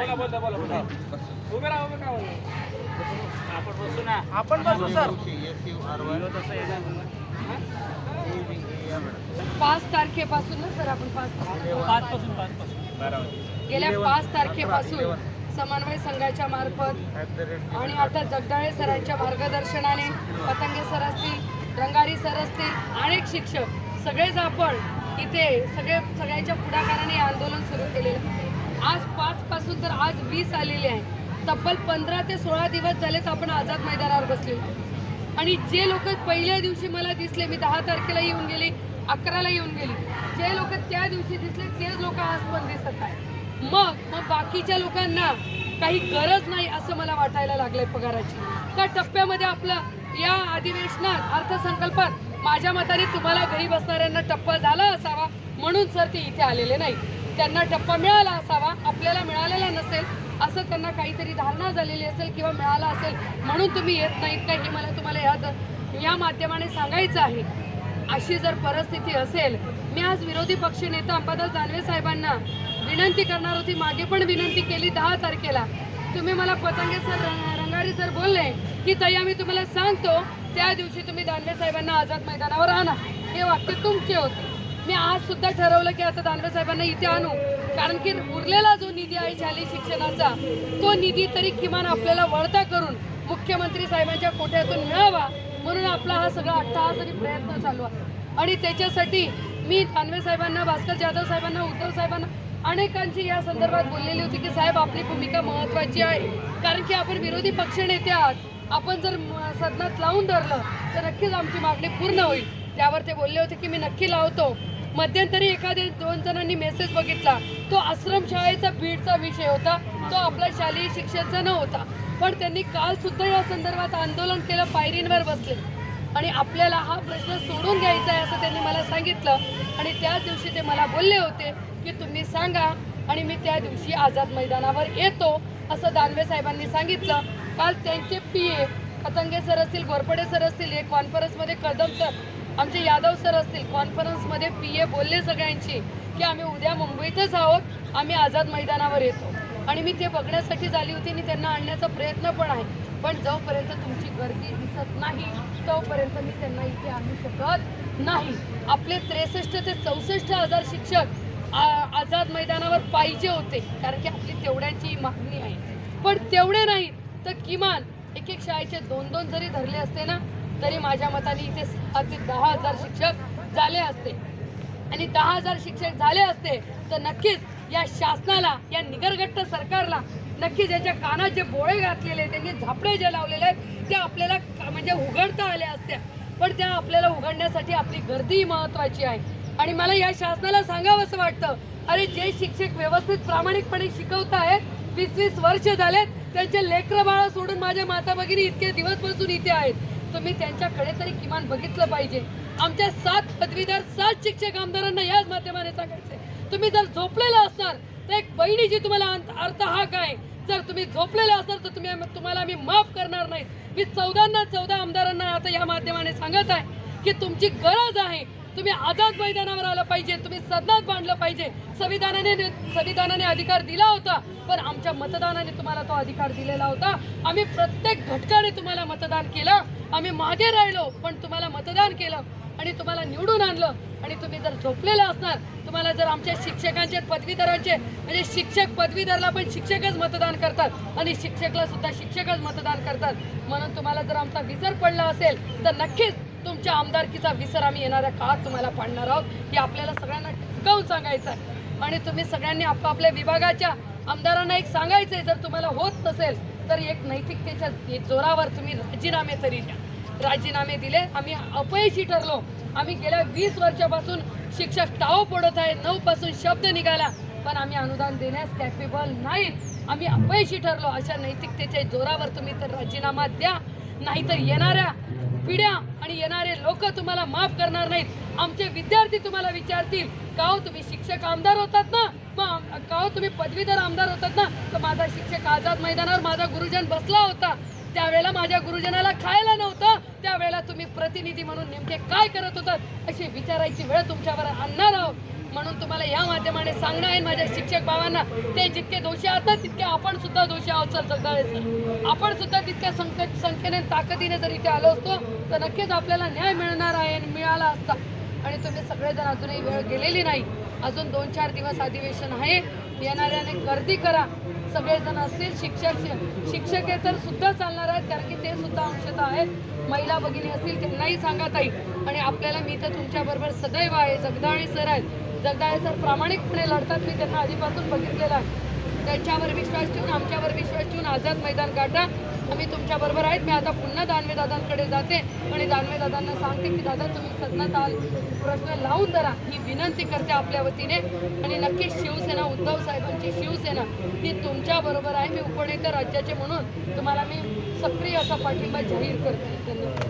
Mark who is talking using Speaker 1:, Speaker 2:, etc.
Speaker 1: बोला बोला बोला बोला. उभे राहा उभे राहा. आपण बसू ना.
Speaker 2: आपण बसू सर.
Speaker 3: पाच तारखेपासून ना सर आपण पाच
Speaker 1: पाच पासून पाच पासून
Speaker 3: गेल्या पाच तारखेपासून समन्वय संघाच्या मार्फत आणि आता जगदाळे सरांच्या मार्गदर्शनाने पतंगे सर असतील रंगारी सर असतील अनेक शिक्षक सगळेच आपण इथे सगळे सगळ्यांच्या पुढाकाराने आंदोलन सुरू केलेलं आहे. आज पाच पासून तर आज वीस आलेले आहे. तब्बल पंधरा ते सोळा दिवस झालेत आपण आझाद मैदानावर बसलेलो आणि जे लोक पहिल्या दिवशी मला दिसले मी दहा तारखेला येऊन गेले अकराला येऊन गेले जे लोक त्या दिवशी दिसले तेच लोक आज पण दिसत आहे मग मग बाकीच्या लोकांना काही गरज नाही असं मला वाटायला लागलंय पगाराची. त्या टप्प्यामध्ये आपलं या अधिवेशनात अर्थसंकल्पात माझ्या मताने तुम्हाला घरी बसणाऱ्यांना टप्पा झाला असावा म्हणून सर ते इथे आलेले नाही त्यांना टप्पा मिळाला असावा आपल्याला मिळालेला नसेल असं त्यांना काहीतरी धारणा झालेली असेल किंवा मिळाला असेल म्हणून तुम्ही येत नाहीत का हे मला तुम्हाला या या माध्यमाने सांगायचं आहे. अशी जर परिस्थिती असेल मी आज विरोधी पक्षनेता अंबादास दानवे साहेबांना विनंती करणार होती मागे पण विनंती केली दहा तारखेला. तुम्ही मला पतंगे सर रंग- रंगारी सर बोलले की ताई आम्ही तुम्हाला सांगतो त्या दिवशी तुम्ही दानवे साहेबांना आझाद मैदानावर आणा. हे वाक्य तुमचे होते. मी आज सुद्धा ठरवलं की आता दानवे साहेबांना इथे आणू. कारण की उरलेला जो निधी आहे शालेय शिक्षणाचा तो निधी तरी किमान आपल्याला वळता करून मुख्यमंत्री साहेबांच्या कोट्यातून मिळावा म्हणून आपला हा सगळा अट्टहासरी प्रयत्न चालू आहे. आणि त्याच्यासाठी मी दानवे साहेबांना भास्कर जाधव साहेबांना उद्धव साहेबांना अनेकांची या संदर्भात बोललेली होती की साहेब आपली भूमिका महत्वाची आहे. कारण की आपण विरोधी पक्षनेते आहात. आपण जर म- सदनात लावून धरलं तर नक्कीच आमची मागणी पूर्ण होईल. त्यावर ते बोलले होते की मी नक्की लावतो. मध्यंतरी एखाद्या दोन जणांनी मेसेज बघितला. तो आश्रमशाळेचा बीडचा विषय होता. तो आपला शालेय शिक्षणाचा नव्हता. पण त्यांनी काल सुद्धा या संदर्भात आंदोलन केलं पायरींवर बसले. आणि आपल्याला हा प्रश्न सोडून घ्यायचा आहे असं त्यांनी मला सांगितलं. आणि त्याच दिवशी ते मला बोलले होते की तुम्ही सांगा आणि मी त्या दिवशी आझाद मैदानावर येतो असं दानवे साहेबांनी सांगितलं. काल त्यांचे पी ए पतंगे सर असतील गोरपडे सर असतील हे कॉन्फरन्समध्ये कदम सर आमचे यादव सर असतील कॉन्फरन्समध्ये पी ए बोलले सगळ्यांची की आम्ही उद्या मुंबईतच आहोत आम्ही आझाद मैदानावर येतो. आणि मी ते बघण्यासाठी झाली होती आणि त्यांना आणण्याचा प्रयत्न पण आहे. पण जोपर्यंत तुमची गर्दी दिसत नाही तोपर्यंत मी त्यांना इथे आणू शकत नाही. आपले त्रेसष्ट ते चौसष्ट हजार शिक्षक आ- आझाद मैदानावर पाहिजे होते कारण की आपली तेवढ्याची मागणी आहे. पण तेवढे नाही तर किमान एक एक शाळेचे दोन दोन जरी धरले असते ना तरी माझ्या मताने इथे सहा दहा हजार शिक्षक झाले असते. आणि दहा हजार शिक्षक झाले असते तर नक्कीच या शासनाला या निगरगट्ट सरकारला नक्कीच याच्या कानात जे बोळे घातलेले त्यांनी झापडे जे लावलेले आहेत ते आपल्याला का- म्हणजे उघडता आल्या असत्या. पण त्या आपल्याला उघडण्यासाठी आपली गर्दी महत्त्वाची आहे. आणि मला या शासनाला सांगावं असं वाटतं अरे जे शिक्षक व्यवस्थित प्रामाणिकपणे शिकवत आहेत वीस वीस वर्ष झालेत त्यांचे लेकरं बाळा सोडून माझ्या माता भगिनी इतके बसून इथे आहेत. तुम्ही त्यांच्याकडे तरी किमान बघितलं पाहिजे. आमच्या सात पदवीधर सात शिक्षक आमदारांना याच माध्यमाने सांगायचे तुम्ही जर झोपलेला असणार तर एक बहिणीची तुम्हाला अंत- अर्थ हा काय जर तुम्ही झोपलेला असणार तर तुम्ही तुम्हाला आम्ही माफ करणार नाही मी चौदांना चौदा आमदारांना आता या माध्यमाने सांगत आहे की तुमची गरज आहे तुम्ही आझाद मैदानावर आलं पाहिजे तुम्ही सदनात बांधलं पाहिजे. संविधानाने संविधानाने अधिकार दिला होता पण आमच्या मतदानाने तुम्हाला तो अधिकार दिलेला होता. आम्ही प्रत्येक घटकाने तुम्हाला मतदान केलं आम्ही मागे राहिलो पण तुम्हाला मतदान केलं आणि तुम्हाला निवडून आणलं. आणि तुम्ही जर झोपलेलं असणार तुम्हाला जर आमच्या शिक्षकांचे पदवीधरांचे म्हणजे शिक्षक पदवीधरला पण शिक्षकच मतदान करतात आणि शिक्षकला सुद्धा शिक्षकच मतदान करतात. म्हणून तुम्हाला जर आमचा विसर पडला असेल तर नक्कीच तुमच्या आमदारकीचा विसर आम्ही येणाऱ्या काळात तुम्हाला पाडणार आहोत. हे आपल्याला सगळ्यांना टिकवून सांगायचं आहे आणि तुम्ही सगळ्यांनी आपापल्या विभागाच्या आमदारांना एक सांगायचं आहे जर तुम्हाला होत नसेल तर एक नैतिकतेच्या जोरावर तुम्ही राजीनामे तरी द्या. राजीनामे दिले आम्ही अपयशी ठरलो. आम्ही गेल्या वीस वर्षापासून शिक्षक टाव पडत आहे नऊ पासून शब्द निघाला पण आम्ही अनुदान देण्यास कॅपेबल नाही आम्ही अपयशी ठरलो. अशा नैतिकतेच्या जोरावर तुम्ही तर राजीनामा द्या. नाहीतर येणाऱ्या पिढ्या आणि येणारे लोक तुम्हाला माफ करणार नाहीत. आमचे विद्यार्थी तुम्हाला विचारतील का हो तुम्ही शिक्षक आमदार होतात ना? मग का हो तुम्ही पदवीधर आमदार होतात ना? तर माझा शिक्षक आझाद मैदानावर माझा गुरुजन बसला होता. त्यावेळेला माझ्या गुरुजनाला खायला नव्हतं. त्यावेळेला तुम्ही प्रतिनिधी म्हणून नेमके काय करत होतात? अशी विचारायची वेळ तुमच्यावर आणणार आहोत. म्हणून तुम्हाला या माध्यमाने सांगणं आहे माझ्या शिक्षक भावांना ते जितके दोषी आहात तितके आपण सुद्धा दोषी आहोत सर जगदाळे सर आपण सुद्धा तितक्या संक संख्येने ताकदीने जर इथे आलो असतो तर नक्कीच आपल्याला न्याय मिळणार आहे आणि मिळाला असता. आणि तुम्ही सगळेजण अजूनही वेळ गेलेली नाही. अजून दोन चार दिवस अधिवेशन आहे. येणाऱ्याने गर्दी करा. सगळेजण असतील शिक्षक शिक्षकेतर सुद्धा चालणार आहेत कारण की ते सुद्धा अंशतः आहेत. महिला भगिनी असतील त्यांनाही सांगा ताई. आणि आपल्याला मी तर तुमच्याबरोबर सदैव आहे. जगदाळे सर आहेत. जगदाळे सर प्रामाणिकपणे लढतात. मी त्यांना आधीपासून बघितलेलं आहे. त्यांच्यावर विश्वास ठेवून आमच्यावर विश्वास ठेवून आझाद मैदान काढा आम्ही तुमच्याबरोबर आहेत. मी आता पुन्हा दानवे दादांकडे जाते आणि दानवे दादांना सांगते की दादा तुम्ही सदनात आल. प्रश्न लावून धरा. ही विनंती करते आपल्या वतीने. आणि नक्कीच शिवसेना उद्धव साहेबांची शिवसेना ही तुमच्या बरोबर आहे. मी उपनेते राज्याचे म्हणून तुम्हाला मी सक्रिय असा पाठिंबा जाहीर करते. धन्यवाद.